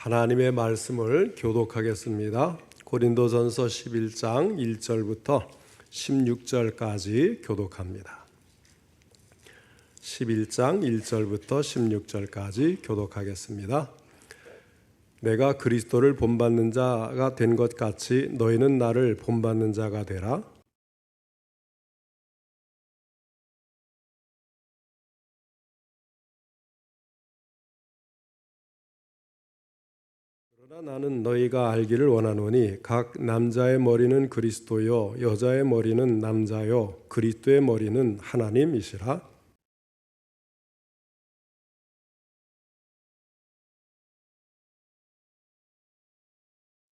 하나님의 말씀을 교독하겠습니다. 고린도전서 11장 1절부터 16절까지 교독합니다. 11장 1절부터 16절까지 교독하겠습니다. 내가 그리스도를 본받는 자가 된 것 같이 너희는 나를 본받는 자가 되라. 너희가 알기를 원하노니 각 남자의 머리는 그리스도요 여자의 머리는 남자요 그리스도의 머리는 하나님이시라.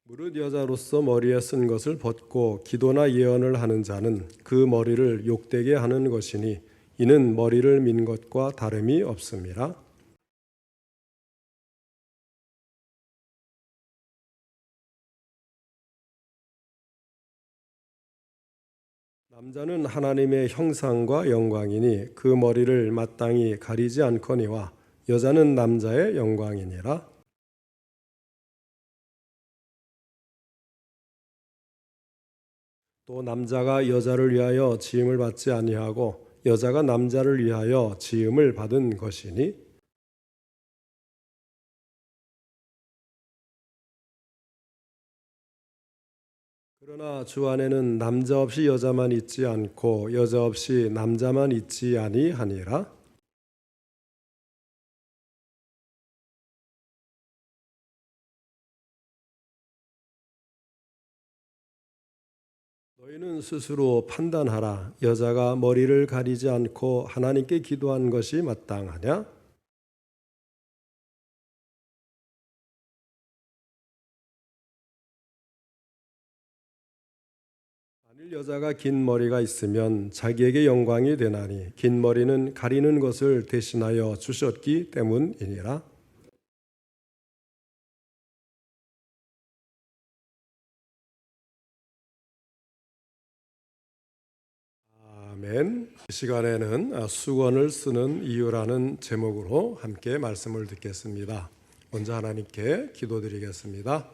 무릇 여자로서 머리에 쓴 것을 벗고 기도나 예언을 하는 자는 그 머리를 욕되게 하는 것이니 이는 머리를 민 것과 다름이 없음이라. 남자는 하나님의 형상과 영광이니 그 머리를 마땅히 가리지 않거니와 여자는 남자의 영광이니라. 또 남자가 여자를 위하여 지음을 받지 아니하고 여자가 남자를 위하여 지음을 받은 것이니 그러나 주 안에는 남자 없이 여자만 있지 않고 여자 없이 남자만 있지 아니하니라? 너희는 스스로 판단하라. 여자가 머리를 가리지 않고 하나님께 기도한 것이 마땅하냐 만일 여자가 긴 머리가 있으면 자기에게 영광이 되나니 긴 머리는 가리는 것을 대신하여 주셨기 때문이니라. 아멘. 이 시간에는 수건을 쓰는 이유라는 제목으로 함께 말씀을 듣겠습니다. 먼저 하나님께 기도드리겠습니다.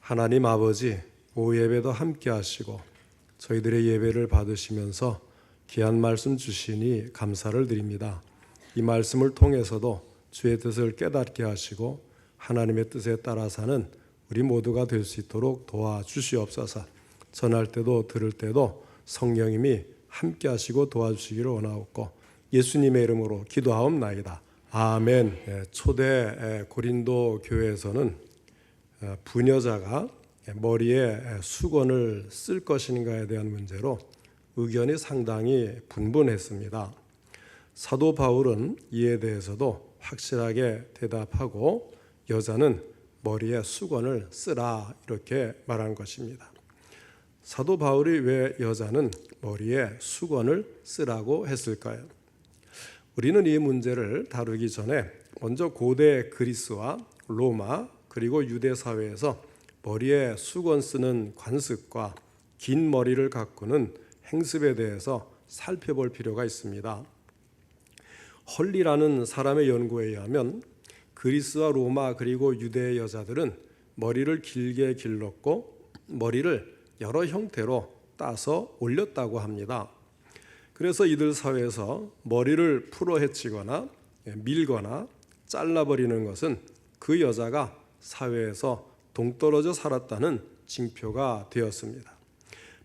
하나님 아버지, 오후 예배도 함께 하시고 저희들의 예배를 받으시면서 귀한 말씀 주시니 감사를 드립니다. 이 말씀을 통해서도 주의 뜻을 깨닫게 하시고 하나님의 뜻에 따라 사는 우리 모두가 될 수 있도록 도와주시옵소서. 전할 때도 들을 때도 성령님이 함께 하시고 도와주시기를 원하옵고 예수님의 이름으로 기도하옵나이다. 아멘. 예, 초대 고린도 교회에서는 어, 부녀자가 머리에 수건을 쓸 것인가에 대한 문제로 의견이 상당히 분분했습니다. 사도 바울은 이에 대해서도 확실하게 대답하고 여자는 머리에 수건을 쓰라 이렇게 말한 것입니다. 사도 바울이 왜 여자는 머리에 수건을 쓰라고 했을까요? 우리는 이 문제를 다루기 전에 먼저 고대 그리스와 로마 그리고 유대 사회에서 머리에 수건 쓰는 관습과 긴 머리를 가꾸는 행습에 대해서 살펴볼 필요가 있습니다. 헐리라는 사람의 연구에 의하면 그리스와 로마 그리고 유대의 여자들은 머리를 길게 길렀고 머리를 여러 형태로 따서 올렸다고 합니다. 그래서 이들 사회에서 머리를 풀어 헤치거나 밀거나 잘라버리는 것은 그 여자가 사회에서 동떨어져 살았다는 징표가 되었습니다.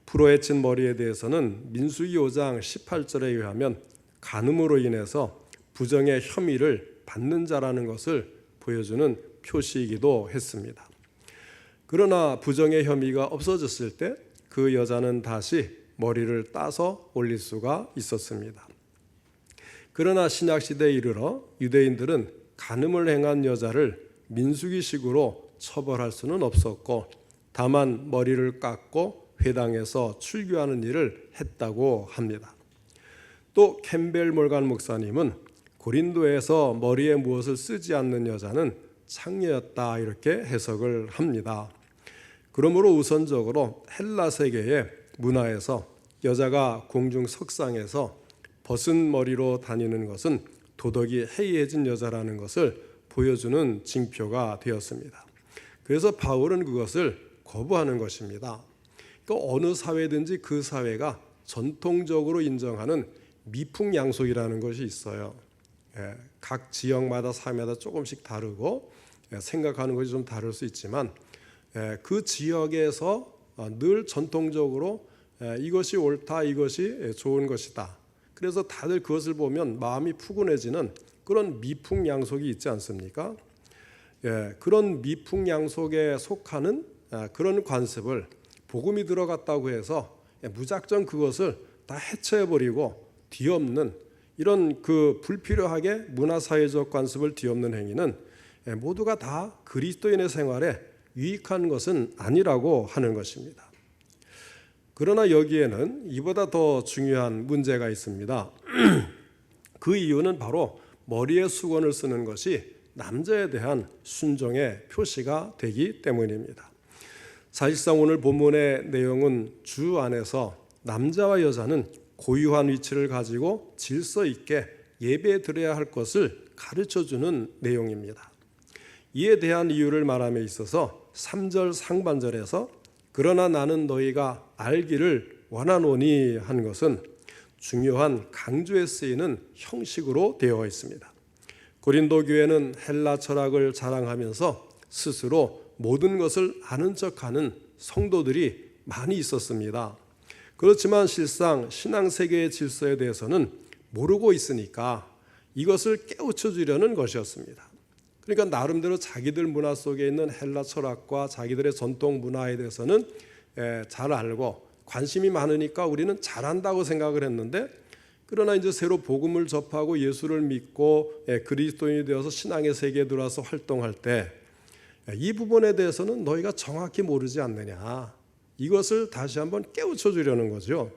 풀어헤친 머리에 대해서는 민수기 5장 18절에 의하면 간음으로 인해서 부정의 혐의를 받는 자라는 것을 보여주는 표시이기도 했습니다. 그러나 부정의 혐의가 없어졌을 때 그 여자는 다시 머리를 따서 올릴 수가 있었습니다. 그러나 신약 시대에 이르러 유대인들은 간음을 행한 여자를 민수기식으로 처벌할 수는 없었고 다만 머리를 깎고 회당에서 출교하는 일을 했다고 합니다. 또 캠벨 몰간 목사님은 고린도에서 머리에 무엇을 쓰지 않는 여자는 창녀였다 이렇게 해석을 합니다. 그러므로 우선적으로 헬라 세계의 문화에서 여자가 공중 석상에서 벗은 머리로 다니는 것은 도덕이 해이해진 여자라는 것을 보여주는 징표가 되었습니다. 그래서 바울은 그것을 거부하는 것입니다. 그러니까 어느 사회든지 그 사회가 전통적으로 인정하는 미풍양속이라는 것이 있어요. 예, 각 지역마다 사회마다 조금씩 다르고 예, 생각하는 것이 좀 다를 수 있지만 예, 그 지역에서 어, 늘 전통적으로 예, 이것이 옳다, 이것이 예, 좋은 것이다. 그래서 다들 그것을 보면 마음이 푸근해지는 그런 미풍양속이 있지 않습니까? 예, 그런 미풍양속에 속하는 아, 그런 관습을 복음이 들어갔다고 해서 예, 무작정 그것을 다 해체해버리고 뒤엎는 이런 그 불필요하게 문화사회적 관습을 뒤엎는 행위는 예, 모두가 다 그리스도인의 생활에 유익한 것은 아니라고 하는 것입니다. 그러나 여기에는 이보다 더 중요한 문제가 있습니다. 그 이유는 바로 머리에 수건을 쓰는 것이 남자에 대한 순종의 표시가 되기 때문입니다. 사실상 오늘 본문의 내용은 주 안에서 남자와 여자는 고유한 위치를 가지고 질서 있게 예배 드려야 할 것을 가르쳐 주는 내용입니다. 이에 대한 이유를 말함에 있어서 3절 상반절에서 그러나 나는 너희가 알기를 원하노니 한 것은 중요한 강조에 쓰이는 형식으로 되어 있습니다. 고린도 교회는 헬라 철학을 자랑하면서 스스로 모든 것을 아는 척하는 성도들이 많이 있었습니다. 그렇지만 실상 신앙 세계의 질서에 대해서는 모르고 있으니까 이것을 깨우쳐 주려는 것이었습니다. 그러니까 나름대로 자기들 문화 속에 있는 헬라 철학과 자기들의 전통 문화에 대해서는 예, 잘 알고 관심이 많으니까 우리는 잘한다고 생각을 했는데 그러나 이제 새로 복음을 접하고 예수를 믿고 예, 그리스도인이 되어서 신앙의 세계에 들어와서 활동할 때 이 부분에 대해서는 너희가 정확히 모르지 않느냐 이것을 다시 한번 깨우쳐 주려는 거죠.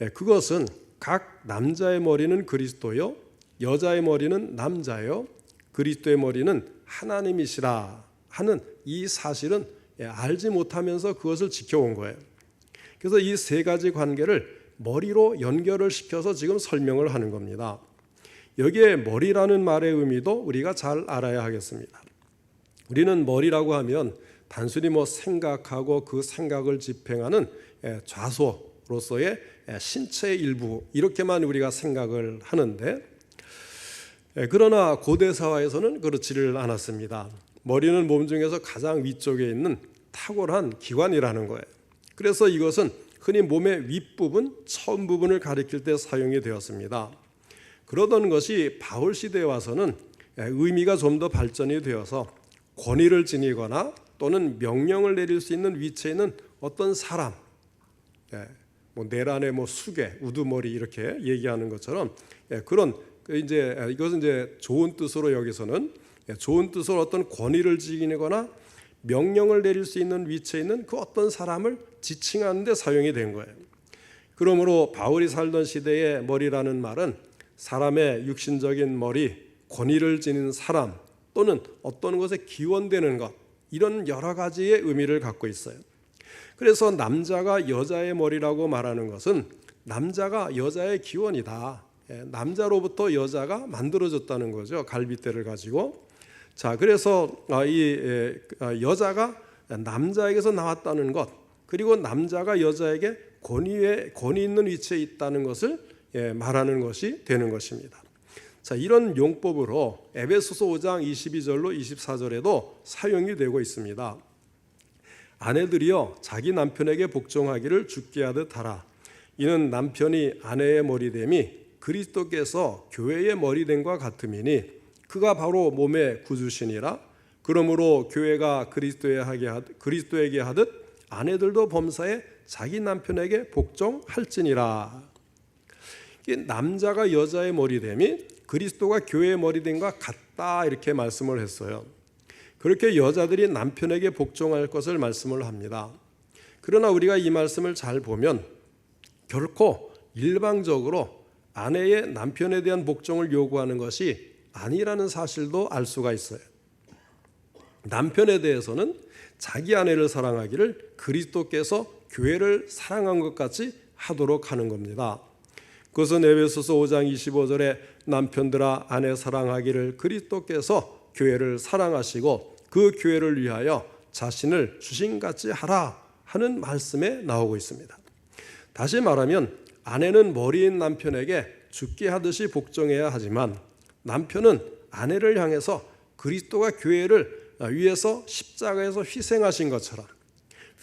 예, 그것은 각 남자의 머리는 그리스도요, 여자의 머리는 남자요, 그리스도의 머리는 하나님이시라 하는 이 사실은 예, 알지 못하면서 그것을 지켜온 거예요. 그래서 이 세 가지 관계를 머리로 연결을 시켜서 지금 설명을 하는 겁니다. 여기에 머리라는 말의 의미도 우리가 잘 알아야 하겠습니다. 우리는 머리라고 하면 단순히 뭐 생각하고 그 생각을 집행하는 예, 좌소로서의 예, 신체의 일부 이렇게만 우리가 생각을 하는데 예, 그러나 고대 사회에서는 그렇지를 않았습니다. 머리는 몸 중에서 가장 위쪽에 있는 탁월한 기관이라는 거예요. 그래서 이것은 흔히 몸의 윗부분, 처음 부분을 가리킬 때 사용이 되었습니다. 그러던 것이 바울 시대에 와서는 의미가 좀 더 발전이 되어서 권위를 지니거나 또는 명령을 내릴 수 있는 위치에 있는 어떤 사람, 예, 뭐 내란의 뭐 수괴, 우두머리 이렇게 얘기하는 것처럼 예, 그런 그 이제 이것은 이제 좋은 뜻으로 여기서는 예, 좋은 뜻으로 어떤 권위를 지니거나 명령을 내릴 수 있는 위치에 있는 그 어떤 사람을 지칭하는 데 사용이 된 거예요. 그러므로 바울이 살던 시대의 머리라는 말은 사람의 육신적인 머리, 권위를 지닌 사람 또는 어떤 것에 기원되는 것 이런 여러 가지의 의미를 갖고 있어요. 그래서 남자가 여자의 머리라고 말하는 것은 남자가 여자의 기원이다. 예, 남자로부터 여자가 만들어졌다는 거죠. 갈빗대를 가지고. 자, 그래서 아, 이 예, 아, 여자가 남자에게서 나왔다는 것, 그리고 남자가 여자에게 권위에 권위 있는 위치에 있다는 것을 예, 말하는 것이 되는 것입니다. 자, 이런 용법으로 에베소서 5장 22절로 24절에도 사용이 되고 있습니다. 아내들이여 자기 남편에게 복종하기를 죽게 하듯 하라. 이는 남편이 아내의 머리됨이 그리스도께서 교회의 머리됨과 같음이니 그가 바로 몸의 구주시니라. 그러므로 교회가 그리스도에 그리스도에 게 하듯 아내들도 범사에 자기 남편에게 복종할지니라. 남자가 여자의 머리됨이 그리스도가 교회의 머리됨과 같다 이렇게 말씀을 했어요. 그렇게 여자들이 남편에게 복종할 것을 말씀을 합니다. 그러나 우리가 이 말씀을 잘 보면 결코 일방적으로 아내의 남편에 대한 복종을 요구하는 것이 아니라는 사실도 알 수가 있어요. 남편에 대해서는 자기 아내를 사랑하기를 그리스도께서 교회를 사랑한 것 같이 하도록 하는 겁니다. 그것은 에베소서 5장 25절에 남편들아 아내 사랑하기를 그리스도께서 교회를 사랑하시고 그 교회를 위하여 자신을 주신같이 하라 하는 말씀에 나오고 있습니다. 다시 말하면 아내는 머리인 남편에게 죽게 하듯이 복종해야 하지만 남편은 아내를 향해서 그리스도가 교회를 위해서 십자가에서 희생하신 것처럼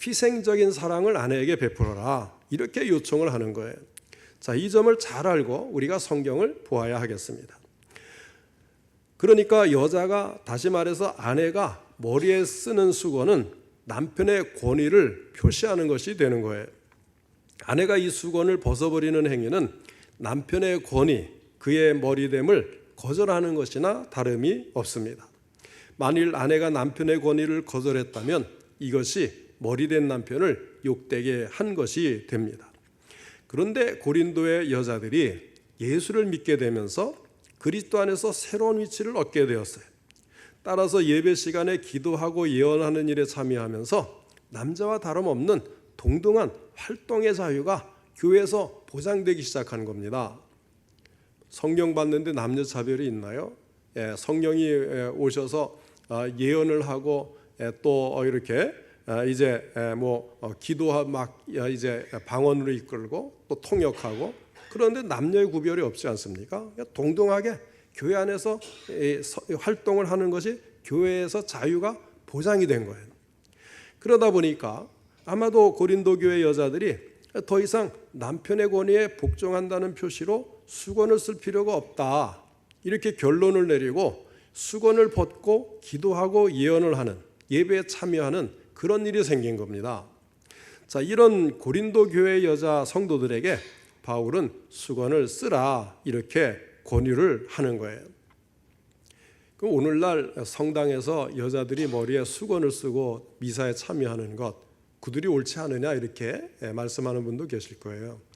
희생적인 사랑을 아내에게 베풀어라 이렇게 요청을 하는 거예요. 자, 이 점을 잘 알고 우리가 성경을 보아야 하겠습니다. 그러니까 여자가 다시 말해서 아내가 머리에 쓰는 수건은 남편의 권위를 표시하는 것이 되는 거예요. 아내가 이 수건을 벗어버리는 행위는 남편의 권위, 그의 머리됨을 거절하는 것이나 다름이 없습니다. 만일 아내가 남편의 권위를 거절했다면 이것이 머리된 남편을 욕되게 한 것이 됩니다. 그런데 고린도의 여자들이 예수를 믿게 되면서 그리스도 안에서 새로운 위치를 얻게 되었어요. 따라서 예배 시간에 기도하고 예언하는 일에 참여하면서 남자와 다름없는 동등한 활동의 자유가 교회에서 보장되기 시작한 겁니다. 성령 받는데 남녀 차별이 있나요? 예, 성령이 예, 오셔서 아, 예언을 하고 예, 또 어, 이렇게 아, 이제 예, 뭐 어, 기도하 막 야, 이제 방언으로 이끌고 또 통역하고 그런데 남녀의 구별이 없지 않습니까? 동등하게 교회 안에서 활동을 하는 것이 교회에서 자유가 보장이 된 거예요. 그러다 보니까 아마도 고린도 교회 여자들이 더 이상 남편의 권위에 복종한다는 표시로 수건을 쓸 필요가 없다. 이렇게 결론을 내리고 수건을 벗고 기도하고 예언을 하는 예배에 참여하는 그런 일이 생긴 겁니다. 자, 이런 고린도 교회 여자 성도들에게 바울은 수건을 쓰라 이렇게 권유를 하는 거예요. 그 오늘날 성당에서 여자들이 머리에 수건을 쓰고 미사에 참여하는 것 그들이 옳지 않으냐 이렇게 예, 말씀하는 분도 계실 거예요.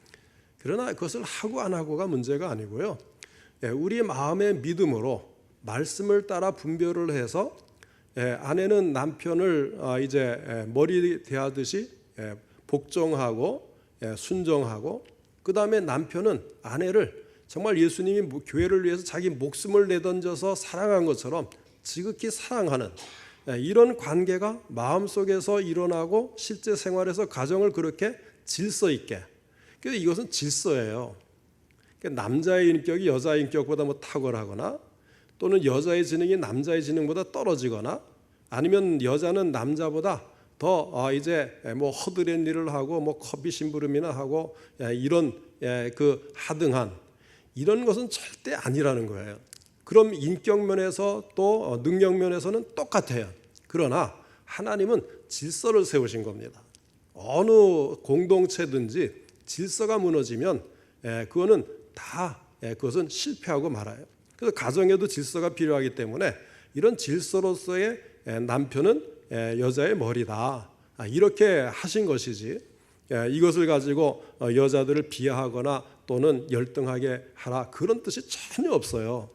그러나 그것을 하고 안 하고가 문제가 아니고요. 예, 우리 마음의 믿음으로 말씀을 따라 분별을 해서 예, 아내는 남편을 아, 이제 예, 머리 대하듯이 예, 복종하고 예, 순종하고 그 다음에 남편은 아내를 정말 예수님이 뭐 교회를 위해서 자기 목숨을 내던져서 사랑한 것처럼 지극히 사랑하는 예, 이런 관계가 마음 속에서 일어나고 실제 생활에서 가정을 그렇게 질서 있게. 그래서 이것은 질서예요. 그러니까 남자의 인격이 여자의 인격보다 뭐 탁월하거나 또는 여자의 지능이 남자의 지능보다 떨어지거나 아니면 여자는 남자보다 더 아, 이제 뭐 허드렛 일을 하고 뭐 커피 심부름이나 하고 예, 이런 예, 그 하등한 이런 것은 절대 아니라는 거예요. 그럼 인격 면에서 또 어, 능력 면에서는 똑같아요. 그러나 하나님은 질서를 세우신 겁니다. 어느 공동체든지 질서가 무너지면 예, 그거는 다 예, 그것은 실패하고 말아요. 그래서 가정에도 질서가 필요하기 때문에 이런 질서로서의 예, 남편은 예, 여자의 머리다 아, 이렇게 하신 것이지 예, 이것을 가지고 어, 여자들을 비하하거나 또는 열등하게 하라 그런 뜻이 전혀 없어요.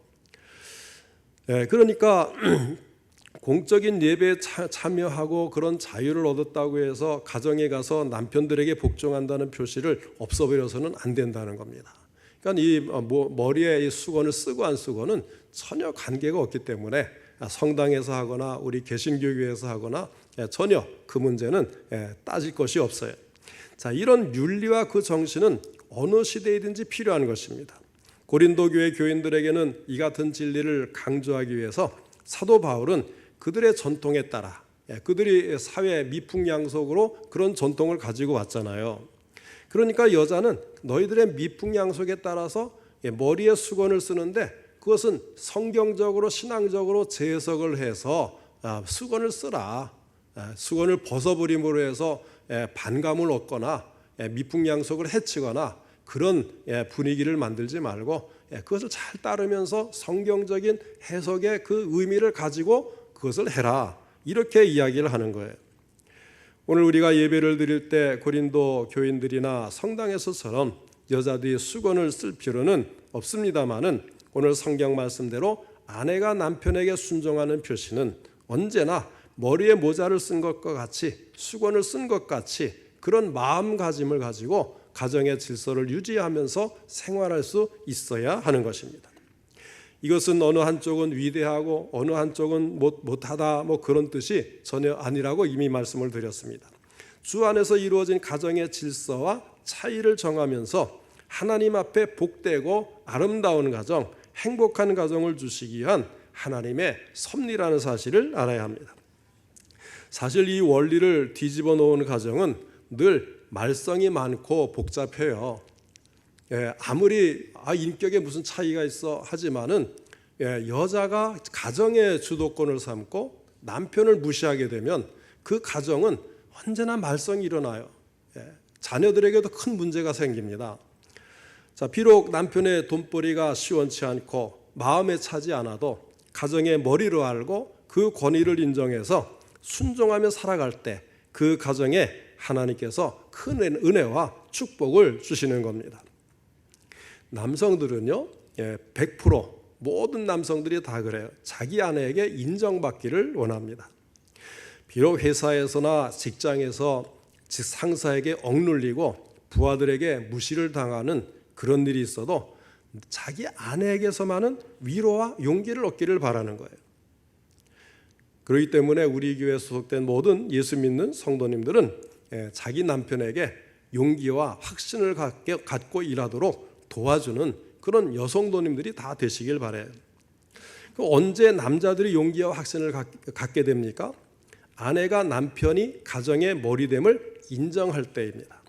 예, 그러니까 공적인 예배에 차- 참여하고 그런 자유를 얻었다고 해서 가정에 가서 남편들에게 복종한다는 표시를 없어버려서는 안 된다는 겁니다. 그러니까 이 어, 뭐- 머리에 이 수건을 쓰고 안 쓰고는 전혀 관계가 없기 때문에 성당에서 하거나 우리 개신교회에서 하거나 예, 전혀 그 문제는 예, 따질 것이 없어요. 자, 이런 윤리와 그 정신은 어느 시대이든지 필요한 것입니다. 고린도 교회 교인들에게는 이 같은 진리를 강조하기 위해서 사도 바울은 그들의 전통에 따라 예, 그들이 사회 미풍양속으로 그런 전통을 가지고 왔잖아요. 그러니까 여자는 너희들의 미풍양속에 따라서 예, 머리에 수건을 쓰는데 그것은 성경적으로 신앙적으로 재해석을 해서 아, 수건을 쓰라. 아, 수건을 벗어버림으로 해서 예, 반감을 얻거나 예, 미풍양속을 해치거나 그런 예, 분위기를 만들지 말고 예, 그것을 잘 따르면서 성경적인 해석의 그 의미를 가지고 그것을 해라. 이렇게 이야기를 하는 거예요. 오늘 우리가 예배를 드릴 때 고린도 교인들이나 성당에서처럼 여자들이 수건을 쓸 필요는 없습니다만은 오늘 성경 말씀대로 아내가 남편에게 순종하는 표시는 언제나 머리에 모자를 쓴 것과 같이 수건을 쓴 것 같이 그런 마음가짐을 가지고 가정의 질서를 유지하면서 생활할 수 있어야 하는 것입니다. 이것은 어느 한쪽은 위대하고 어느 한쪽은 못, 못하다 뭐 그런 뜻이 전혀 아니라고 이미 말씀을 드렸습니다. 주 안에서 이루어진 가정의 질서와 차이를 정하면서 하나님 앞에 복되고 아름다운 가정, 행복한 가정을 주시기 위한 하나님의 섭리라는 사실을 알아야 합니다. 사실 이 원리를 뒤집어 놓은 가정은 늘 말썽이 많고 복잡해요. 예, 아무리 아, 인격에 무슨 차이가 있어 하지만은 예, 여자가 가정의 주도권을 삼고 남편을 무시하게 되면 그 가정은 언제나 말썽이 일어나요. 예, 자녀들에게도 큰 문제가 생깁니다. 자, 비록 남편의 돈벌이가 시원치 않고 마음에 차지 않아도 가정의 머리로 알고 그 권위를 인정해서 순종하며 살아갈 때 그 가정에 하나님께서 큰 은혜와 축복을 주시는 겁니다. 남성들은요, 예, 100% 모든 남성들이 다 그래요. 자기 아내에게 인정받기를 원합니다. 비록 회사에서나 직장에서 상사에게 억눌리고 부하들에게 무시를 당하는 그런 일이 있어도 자기 아내에게서만은 위로와 용기를 얻기를 바라는 거예요. 그렇기 때문에 우리 교회에 소속된 모든 예수 믿는 성도님들은 예, 자기 남편에게 용기와 확신을 갖고 일하도록 도와주는 그런 여성도님들이 다 되시길 바래요. 그 언제 남자들이 용기와 확신을 갖게 됩니까? 아내가 남편이 가정의 머리됨을 인정할 때입니다.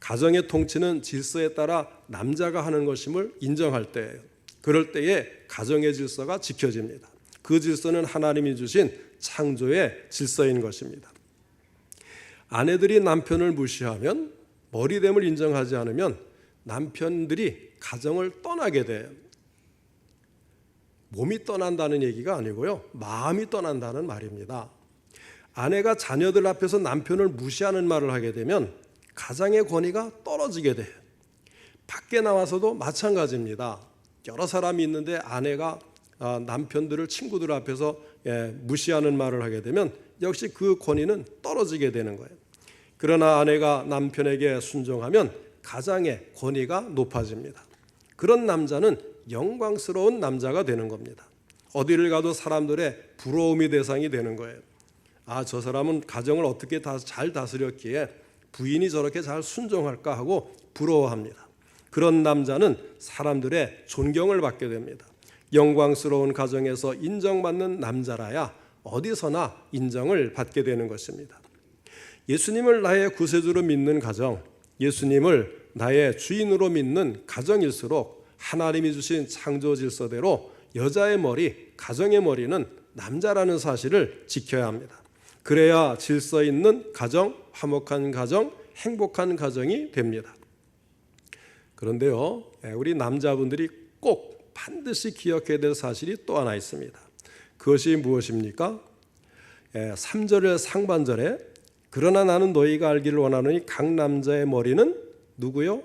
가정의 통치는 질서에 따라 남자가 하는 것임을 인정할 때예요. 그럴 때에 가정의 질서가 지켜집니다. 그 질서는 하나님이 주신 창조의 질서인 것입니다. 아내들이 남편을 무시하면 머리됨을 인정하지 않으면 남편들이 가정을 떠나게 돼요. 몸이 떠난다는 얘기가 아니고요. 마음이 떠난다는 말입니다. 아내가 자녀들 앞에서 남편을 무시하는 말을 하게 되면 가장의 권위가 떨어지게 돼요. 밖에 나와서도 마찬가지입니다. 여러 사람이 있는데 아내가 아, 남편들을 친구들 앞에서 예, 무시하는 말을 하게 되면 역시 그 권위는 떨어지게 되는 거예요. 그러나 아내가 남편에게 순종하면 가장의 권위가 높아집니다. 그런 남자는 영광스러운 남자가 되는 겁니다. 어디를 가도 사람들의 부러움이 대상이 되는 거예요. 아, 저 사람은 가정을 어떻게 다 잘 다스렸기에 부인이 저렇게 잘 순종할까 하고 부러워합니다. 그런 남자는 사람들의 존경을 받게 됩니다. 영광스러운 가정에서 인정받는 남자라야 어디서나 인정을 받게 되는 것입니다. 예수님을 나의 구세주로 믿는 가정, 예수님을 나의 주인으로 믿는 가정일수록 하나님이 주신 창조 질서대로 여자의 머리, 가정의 머리는 남자라는 사실을 지켜야 합니다. 그래야 질서 있는 가정, 화목한 가정, 행복한 가정이 됩니다. 그런데요, 우리 남자분들이 꼭 반드시 기억해야 될 사실이 또 하나 있습니다. 그것이 무엇입니까? 3절의 예, 상반절에 그러나 나는 너희가 알기를 원하노니 각 남자의 머리는 누구요?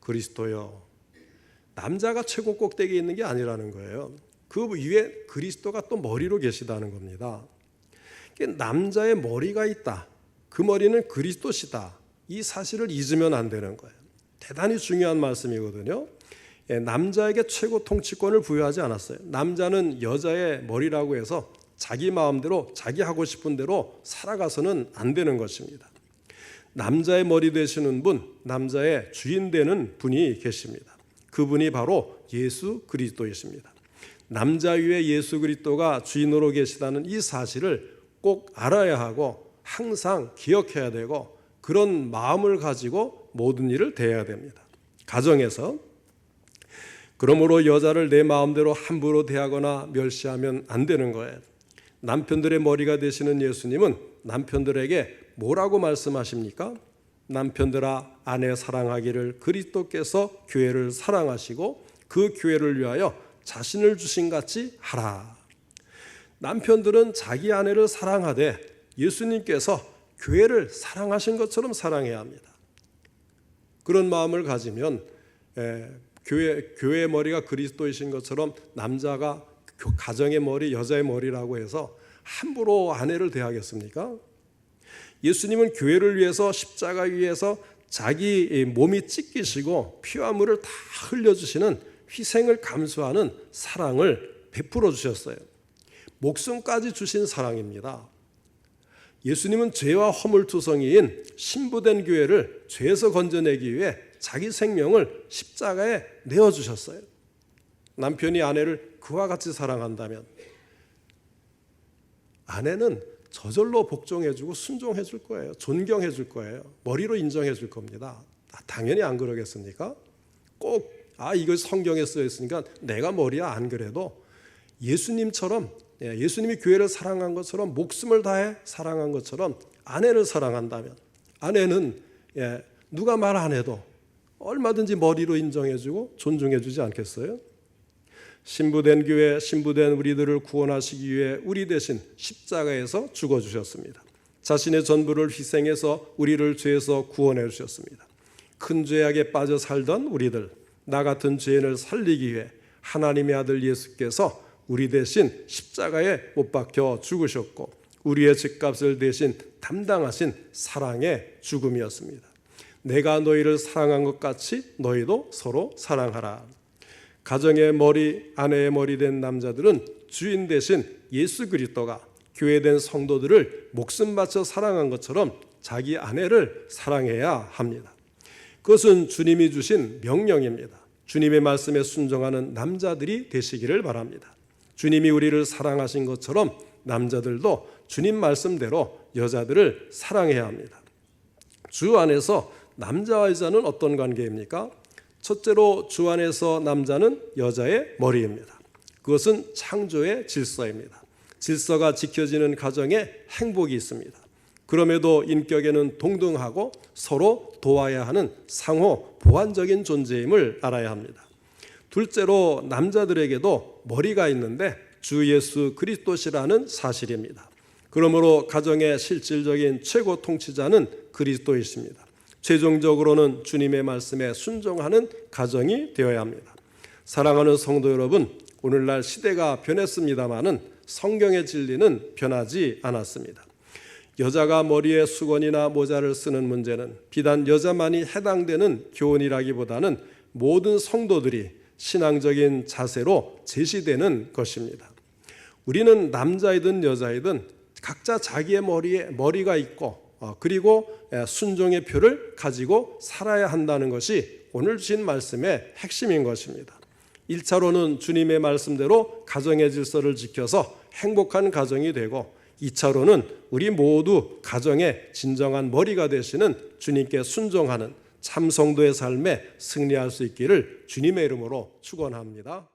그리스도요. 남자가 최고 꼭대기에 있는 게 아니라는 거예요. 그 위에 그리스도가 또 머리로 계시다는 겁니다. 남자의 머리가 있다. 그 머리는 그리스도시다. 이 사실을 잊으면 안 되는 거예요. 대단히 중요한 말씀이거든요. 예, 남자에게 최고 통치권을 부여하지 않았어요. 남자는 여자의 머리라고 해서 자기 마음대로 자기 하고 싶은 대로 살아가서는 안 되는 것입니다. 남자의 머리 되시는 분, 남자의 주인 되는 분이 계십니다. 그분이 바로 예수 그리스도이십니다. 남자 위에 예수 그리스도가 주인으로 계시다는 이 사실을 꼭 알아야 하고 항상 기억해야 되고 그런 마음을 가지고 모든 일을 대해야 됩니다. 가정에서 그러므로 여자를 내 마음대로 함부로 대하거나 멸시하면 안 되는 거예요. 남편들의 머리가 되시는 예수님은 남편들에게 뭐라고 말씀하십니까? 남편들아 아내 사랑하기를 그리스도께서 교회를 사랑하시고 그 교회를 위하여 자신을 주신 같이 하라. 남편들은 자기 아내를 사랑하되 예수님께서 교회를 사랑하신 것처럼 사랑해야 합니다. 그런 마음을 가지면 교회 교회의 머리가 그리스도이신 것처럼 남자가 가정의 머리, 여자의 머리라고 해서 함부로 아내를 대하겠습니까? 예수님은 교회를 위해서 십자가 위에서 자기 몸이 찢기시고 피와 물을 다 흘려주시는 희생을 감수하는 사랑을 베풀어 주셨어요. 목숨까지 주신 사랑입니다. 예수님은 죄와 허물투성이인 신부된 교회를 죄에서 건져내기 위해 자기 생명을 십자가에 내어 주셨어요. 남편이 아내를 그와 같이 사랑한다면 아내는 저절로 복종해 주고 순종해 줄 거예요. 존경해 줄 거예요. 머리로 인정해 줄 겁니다. 아, 당연히 안 그러겠습니까? 꼭 아, 이거 성경에 써 있으니까 내가 머리야 안 그래도 예수님처럼 예, 예수님이 교회를 사랑한 것처럼 목숨을 다해 사랑한 것처럼 아내를 사랑한다면 아내는 예, 누가 말 안 해도 얼마든지 머리로 인정해주고 존중해주지 않겠어요? 신부된 교회, 신부된 우리들을 구원하시기 위해 우리 대신 십자가에서 죽어주셨습니다. 자신의 전부를 희생해서 우리를 죄에서 구원해 주셨습니다. 큰 죄악에 빠져 살던 우리들, 나 같은 죄인을 살리기 위해 하나님의 아들 예수께서 우리 대신 십자가에 못 박혀 죽으셨고 우리의 죄값을 대신 담당하신 사랑의 죽음이었습니다. 내가 너희를 사랑한 것 같이 너희도 서로 사랑하라. 가정의 머리, 아내의 머리 된 남자들은 주인 대신 예수 그리스도가 교회된 성도들을 목숨 바쳐 사랑한 것처럼 자기 아내를 사랑해야 합니다. 그것은 주님이 주신 명령입니다. 주님의 말씀에 순종하는 남자들이 되시기를 바랍니다. 주님이 우리를 사랑하신 것처럼 남자들도 주님 말씀대로 여자들을 사랑해야 합니다. 주 안에서 남자와 여자는 어떤 관계입니까? 첫째로 주 안에서 남자는 여자의 머리입니다. 그것은 창조의 질서입니다. 질서가 지켜지는 가정에 행복이 있습니다. 그럼에도 인격에는 동등하고 서로 도와야 하는 상호 보완적인 존재임을 알아야 합니다. 둘째로 남자들에게도 머리가 있는데 주 예수 그리스도시라는 사실입니다. 그러므로 가정의 실질적인 최고 통치자는 그리스도이십니다. 최종적으로는 주님의 말씀에 순종하는 가정이 되어야 합니다. 사랑하는 성도 여러분, 오늘날 시대가 변했습니다마는 성경의 진리는 변하지 않았습니다. 여자가 머리에 수건이나 모자를 쓰는 문제는 비단 여자만이 해당되는 교훈이라기보다는 모든 성도들이 신앙적인 자세로 제시되는 것입니다. 우리는 남자이든 여자이든 각자 자기의 머리에 머리가 있고 어, 그리고 순종의 표를 가지고 살아야 한다는 것이 오늘 주신 말씀의 핵심인 것입니다. 1차로는 주님의 말씀대로 가정의 질서를 지켜서 행복한 가정이 되고 2차로는 우리 모두 가정의 진정한 머리가 되시는 주님께 순종하는 참 성도의 삶에 승리할 수 있기를 주님의 이름으로 축원합니다.